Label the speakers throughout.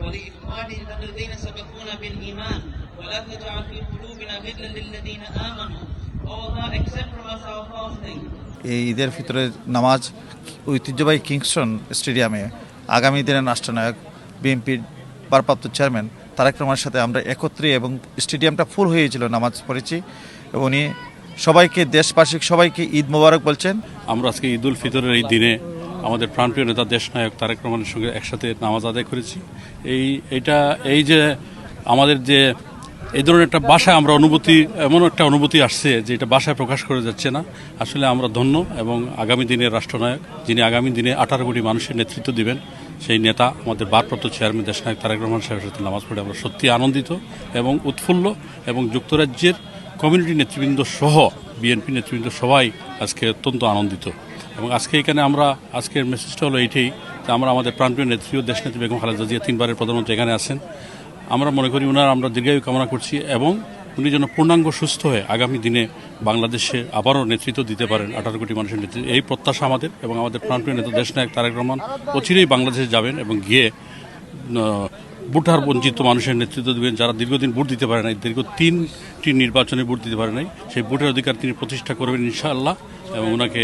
Speaker 1: ولإخواننا الذين سبقونا بالإيمان ولا تجعل في قلوبنا غلا للذين آمنوا Oh Allah, accept from us our fasting.
Speaker 2: এই ঈদের ভিতরের নামাজ ঐতিহ্যবাহী কিংস্টন স্টেডিয়ামে আগামী দিনের রাষ্ট্রনায়ক বিএনপির ভারপ্রাপ্ত চেয়ারম্যান তারেক রহমানের সাথে আমরা একত্রে এবং স্টেডিয়ামটা ফুল হয়েছিল, নামাজ পড়েছি এবং উনি সবাইকে দেশবাসী সবাইকে ঈদ মোবারক বলছেন।
Speaker 3: আমরা আজকে ঈদ উল ফিতরের এই দিনে আমাদের প্রাণপ্রিয় নেতা, দেশনায়ক তারেক রহমানের সঙ্গে একসাথে নামাজ আদায় করেছি। এই, এটা, এই যে আমাদের যে এই ধরনের একটা বাসায় আমরা অনুভূতি, এমন একটা অনুভূতি আসছে যে এটা বাসায় প্রকাশ করে যাচ্ছে না। আসলে আমরা ধন্য এবং আগামী দিনের রাষ্ট্রনায়ক, যিনি আগামী দিনে আঠারো কোটি মানুষের নেতৃত্ব দিবেন, সেই নেতা আমাদের ভারপ্রাপ্ত চেয়ারম্যান, দেশনায়ক তারেক রহমান সাহেবের সাথে নামাজ পড়ে আমরা সত্যি আনন্দিত এবং উৎফুল্ল এবং যুক্তরাজ্যের কমিউনিটি নেতৃবৃন্দ সহ বিএনপি নেতৃবৃন্দ সবাই আজকে অত্যন্ত আনন্দিত। এবং আজকে এখানে আমরা, আজকের মেসেজটা হলো এইটাই যে আমরা আমাদের প্রাণপ্রিয় নেত্রী ও দেশনেত্রী বেগম খালেদা জিয়া তিনবারের প্রধানমন্ত্রী এখানে আছেন। আমরা মনে করি ওনার আমরা দীর্ঘায়ু কামনা করছি এবং উনি যেন পূর্ণাঙ্গ সুস্থ হয়ে আগামী দিনে বাংলাদেশে আবারও নেতৃত্ব দিতে পারেন আঠারো কোটি মানুষের নেতৃত্ব। এই প্রত্যাশা আমাদের এবং আমাদের প্রাণপ্রিয় নেতা দেশনায়ক তারেক রহমান অচিরেই বাংলাদেশে যাবেন এবং গিয়ে ভোটার বঞ্চিত মানুষের নেতৃত্ব দেবেন যারা দীর্ঘদিন ভোট দিতে পারে নাই, দীর্ঘ তিনটি নির্বাচনে ভোট দিতে পারে নাই। সেই ভোটের অধিকার তিনি প্রতিষ্ঠা করবেন ইনশাআল্লাহ এবং ওনাকে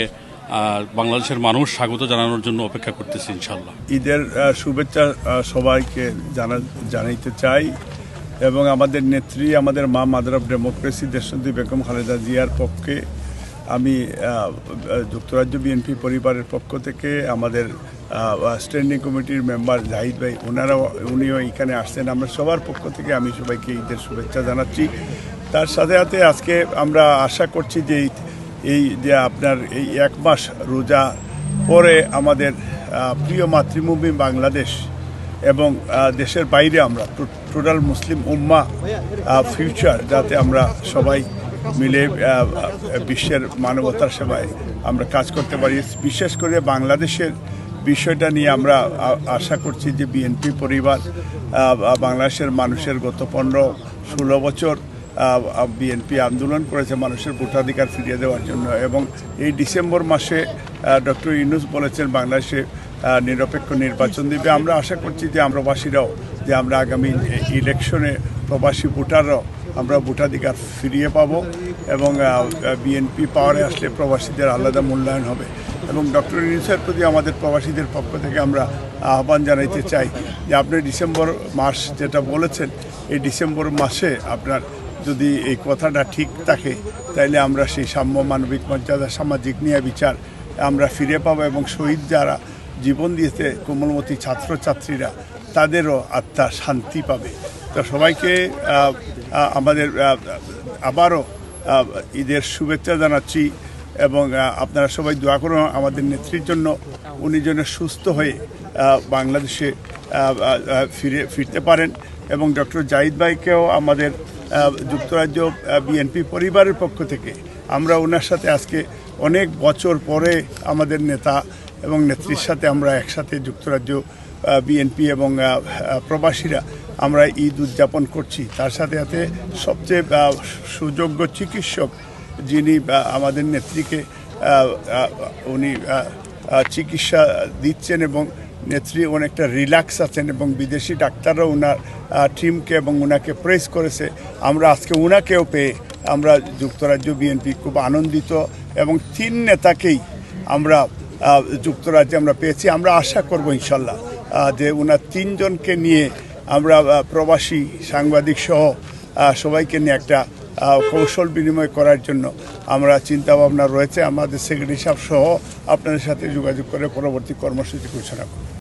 Speaker 3: বাংলাদেশের মানুষ স্বাগত জানানোর জন্য অপেক্ষা করতেছে, ইনশাআল্লাহ।
Speaker 4: ঈদের শুভেচ্ছা সবাইকে জানা, জানাইতে চাই। এবং আমাদের নেত্রী, আমাদের মা মাদার অফ ডেমোক্রেসি দেশনদী বেগম খালেদা জিয়ার পক্ষে আমি যুক্তরাজ্য বিএনপি পরিবারের পক্ষ থেকে আমাদের স্ট্যান্ডিং কমিটির মেম্বার জাহিদ ভাই, ওনারাও, উনিও এখানে আসছেন। আমরা সবার পক্ষ থেকে আমি সবাইকে ঈদের শুভেচ্ছা জানাচ্ছি। তার সাথে সাথে আজকে আমরা আশা করছি যে এই- যে আপনার এই এক মাস রোজা পরে আমাদের প্রিয় মাতৃভূমি বাংলাদেশ এবং দেশের বাইরে আমরা টোটাল মুসলিম উম্মা ফিউচার যাতে আমরা সবাই মিলে বিশ্বের মানবতার সেবায় আমরা কাজ করতে পারি। বিশেষ করে বাংলাদেশের বিষয়টা নিয়ে আমরা আশা করছি যে বিএনপি পরিবার বাংলাদেশের মানুষের গত পনেরো, ষোলো বছর বিএনপি আন্দোলন করেছে মানুষের ভোটাধিকার ফিরিয়ে দেওয়ার জন্য। এবং এই ডিসেম্বর মাসে ডক্টর ইউনুস বলেছেন বাংলাদেশে নিরপেক্ষ নির্বাচন দিবে। আমরা আশা করছি যে আমরা প্রবাসীরাও যে আমরা আগামী ইলেকশনে প্রবাসী ভোটাররাও আমরা ভোটাধিকার ফিরিয়ে পাবো এবং বিএনপি পাওয়ারে আসলে প্রবাসীদের আলাদা মূল্যায়ন হবে। এবং ডক্টর ইউনুসের প্রতি আমাদের প্রবাসীদের পক্ষ থেকে আমরা আহ্বান জানাইতে চাই যে আপনি ডিসেম্বর মাস যেটা বলেছেন, এই ডিসেম্বর মাসে আপনার যদি এই কথাটা ঠিক থাকে, তাইলে আমরা সেই সাম্য মানবিক মর্যাদা, সামাজিক ন্যায় বিচার আমরা ফিরে পাবো এবং শহীদ যারা জীবন দিয়েছে কোমলমতি ছাত্রছাত্রীরা, তাদেরও আত্মা শান্তি পাবে। তো সবাইকে আমাদের আবারও ঈদের শুভেচ্ছা জানাচ্ছি এবং আপনারা সবাই দোয়া করুন আমাদের নেত্রীর জন্য। উনি যেন সুস্থ হয়ে বাংলাদেশে ফিরে, ফিরতে পারেন এবং ডক্টর জাহিদ ভাইকেও আমাদের যুক্তরাজ্য বিএনপি পরিবারের পক্ষ থেকে আমরা ওনার সাথে আজকে অনেক বছর পরে আমাদের নেতা এবং নেত্রীর সাথে আমরা একসাথে যুক্তরাজ্য বিএনপি এবং প্রবাসীরা আমরা ঈদ উদযাপন করছি। তার সাথে সাথে সবচেয়ে সুযোগ্য চিকিৎসক যিনি আমাদের নেত্রীকে উনি চিকিৎসা দিচ্ছেন এবং নেত্রী অনেকটা রিল্যাক্স আছেন এবং বিদেশি ডাক্তাররাও ওনার টিমকে এবং ওনাকে প্রেস করেছে। আমরা আজকে ওনাকেও পেয়ে আমরা যুক্তরাজ্য বিএনপি খুব আনন্দিত এবং তিন নেতাকেই আমরা যুক্তরাজ্যে আমরা পেয়েছি। আমরা আশা করব ইনশাল্লাহ যে ওনার তিনজনকে নিয়ে আমরা প্রবাসী সাংবাদিক সহ সবাইকে নিয়ে একটা কৌশল বিনিময় করার জন্য আমরা চিন্তা ভাবনা রয়েছে। আমাদের সেক্রেটারি সাহেব সহ আপনাদের সাথে যোগাযোগ করে পরবর্তী কর্মসূচি ঘোষণা করব।